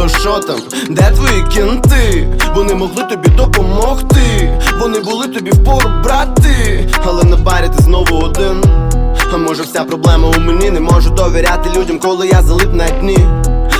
то що там? Де твої кінти? Вони могли тобі допомогти. Вони були тобі впору брати, але на барі ти знову один. А може вся проблема у мені, не можу довіряти людям, коли я залип на дні.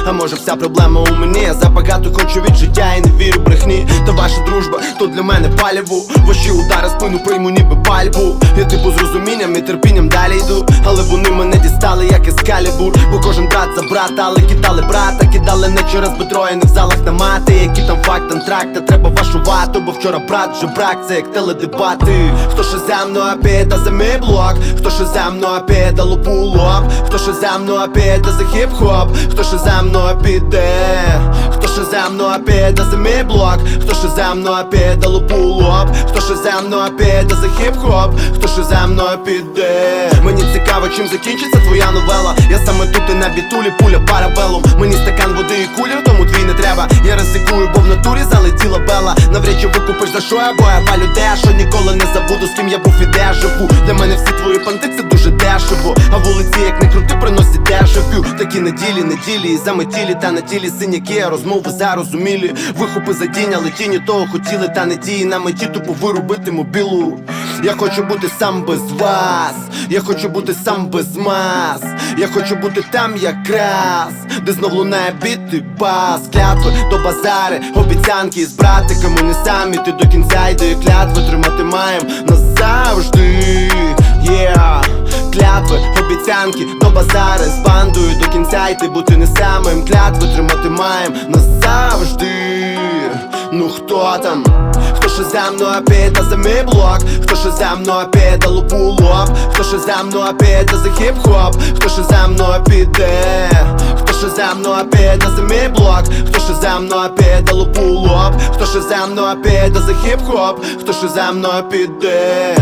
А може вся проблема у мені, я забагато хочу від життя і не вірю брехні. Та ваша дружба то для мене паліву. Ваші удари спину прийму, ніби пальбу. Я типу з розумінням і терпінням далі йду. Але вони мене дістали, як ескалібур. Бо кожен брат за брата, але кидали брата, кидали не через бедро і не в залах на мати. Які там факт антракта, треба вашу вату, бо вчора брат вже брак, це як теледебати. Хто ще за мною піде за мій блок, хто ще за мною піде лупу лоб, хто ще за мною піде за хіп-хоп, хто ще за мною піде, ще за мною піде за мій блок, хто ще за мною піде лоб, хто ще за мною піде за хіп-хоп, хто ще за мною піде. Мені цікаво, чим закінчиться твоя новела. Я саме тут і на бітулі, пуля парабелом. Мені стакан води і кулі, тому твій не треба. Я ризикую, бо в натурі залетіла бела. Навряд чи викупиш за що я, бо я палю те, що ніколи не забуду, з ким я був і де живу. Для мене всі твої понти це дуже дешево. А вулиці, як не. Такі неділі, неділі, і заметілі, та на тілі синяки, а розмови зарозумілі. Вихопи за але тіні того хотіли, та не дії на меті, тупо вирубити мобілу. Я хочу бути сам без вас, я хочу бути сам без мас. Я хочу бути там якраз, де знов лунає біти бас, клятви до базари, обіцянки з братиками не самі. Ти до кінця йде клятви тримати маєм назавжди. Yeah обіцянки до базари з бандою до кінця йти бути не самим клятви тримати маєм назавжди. Ну хто там? Хто ще за мною піде за мій блок? Хто ще за мною піде лупу лоб? Хто ще за мною піде за хіп-хоп? Хто ще за мною піде? Хто ще за мною піде за мій блок? Хто ще за мною піде лупу лоб? Хто ще за мною піде за хіп-хоп? Хто ще за мною піде?